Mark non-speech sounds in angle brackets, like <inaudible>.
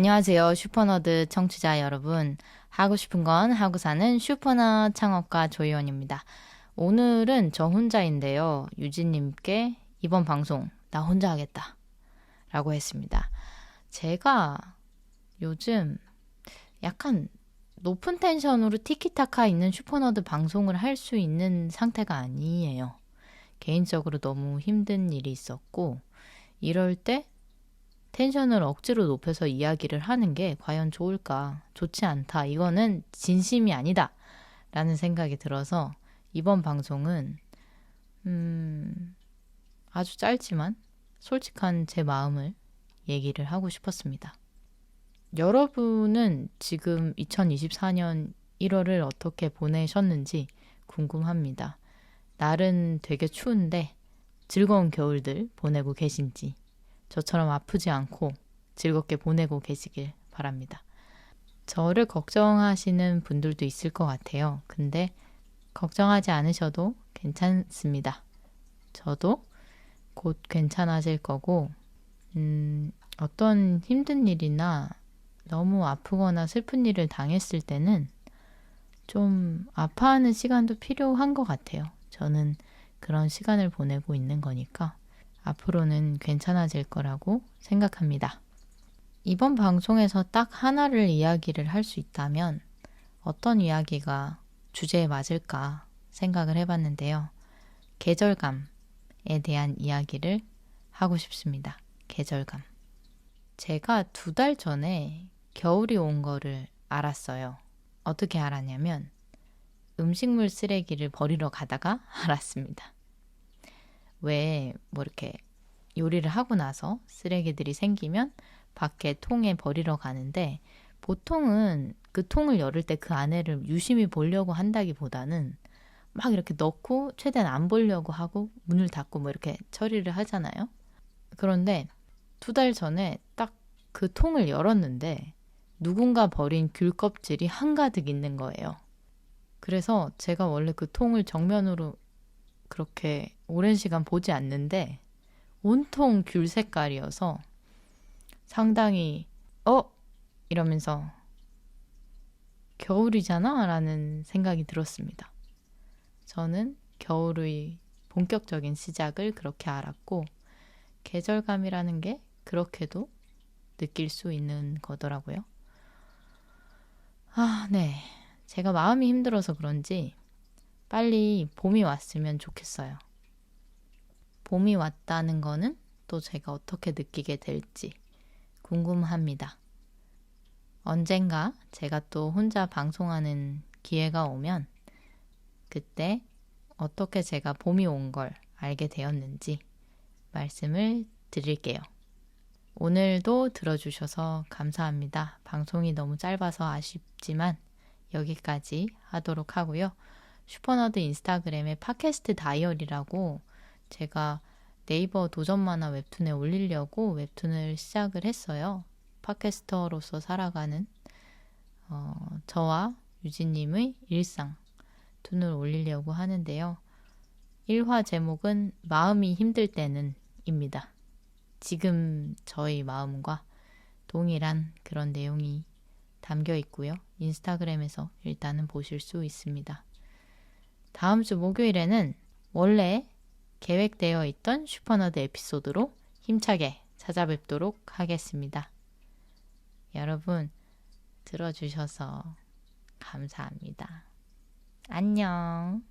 안녕하세요. 슈퍼너드 청취자 여러분. 하고 싶은 건 하고 사는 슈퍼너 창업가 조희원입니다. 오늘은 저 혼자인데요. 유진님께 이번 방송 나 혼자 하겠다. 라고 했습니다. 제가 요즘 약간 높은 텐션으로 티키타카 있는 슈퍼너드 방송을 할 수 있는 상태가 아니에요. 개인적으로 너무 힘든 일이 있었고, 이럴 때 텐션을 억지로 높여서 이야기를 하는 게 과연 좋을까? 좋지 않다. 이거는 진심이 아니다. 라는 생각이 들어서 이번 방송은, 음, 아주 짧지만 솔직한 제 마음을 얘기를 하고 싶었습니다. 여러분은 지금 2024년 1월을 어떻게 보내셨는지 궁금합니다. 날은 되게 추운데 즐거운 겨울들 보내고 계신지 저처럼 아프지 않고 즐겁게 보내고 계시길 바랍니다. 저를 걱정하시는 분들도 있을 것 같아요. 근데 걱정하지 않으셔도 괜찮습니다. 저도 곧 괜찮아질 거고, 음, 어떤 힘든 일이나 너무 아프거나 슬픈 일을 당했을 때는 좀 아파하는 시간도 필요한 것 같아요. 저는 그런 시간을 보내고 있는 거니까 앞으로는 괜찮아질 거라고 생각합니다. 이번 방송에서 딱 하나를 이야기를 할 수 있다면 어떤 이야기가 주제에 맞을까 생각을 해봤는데요. 계절감에 대한 이야기를 하고 싶습니다. 계절감. 제가 두 달 전에 겨울이 온 거를 알았어요. 어떻게 알았냐면 음식물 쓰레기를 버리러 가다가 <laughs> 알았습니다. 왜 뭐 이렇게 요리를 하고 나서 쓰레기들이 생기면 밖에 통에 버리러 가는데 보통은 그 통을 열을 때 그 안에를 유심히 보려고 한다기보다는 막 이렇게 넣고 최대한 안 보려고 하고 문을 닫고 뭐 이렇게 처리를 하잖아요. 그런데 두 달 전에 딱 그 통을 열었는데 누군가 버린 귤 껍질이 한가득 있는 거예요. 그래서 제가 원래 그 통을 정면으로 그렇게 오랜 시간 보지 않는데 온통 귤 색깔이어서 상당히 어 이러면서 겨울이잖아 라는 생각이 들었습니다. 저는 겨울의 본격적인 시작을 그렇게 알았고 계절감이라는 게 그렇게도 느낄 수 있는 거더라고요. 아, 네. 제가 마음이 힘들어서 그런지 빨리 봄이 왔으면 좋겠어요. 봄이 왔다는 거는 또 제가 어떻게 느끼게 될지 궁금합니다. 언젠가 제가 또 혼자 방송하는 기회가 오면 그때 어떻게 제가 봄이 온 걸 알게 되었는지 말씀을 드릴게요. 오늘도 들어주셔서 감사합니다. 방송이 너무 짧아서 아쉽지만 여기까지 하도록 하고요. 슈퍼너드 인스타그램에 팟캐스트 다이어리라고 제가 네이버 도전 만화 웹툰에 올리려고 웹툰을 시작을 했어요. 팟캐스터로서 살아가는 어, 저와 유진님의 일상 툰을 올리려고 하는데요. 1화 제목은 마음이 힘들 때는 입니다. 지금 저희 마음과 동일한 그런 내용이 담겨 있고요. 인스타그램에서 일단은 보실 수 있습니다. 다음 주 목요일에는 원래 계획되어 있던 슈퍼너드 에피소드로 힘차게 찾아뵙도록 하겠습니다. 여러분, 들어주셔서 감사합니다. 안녕.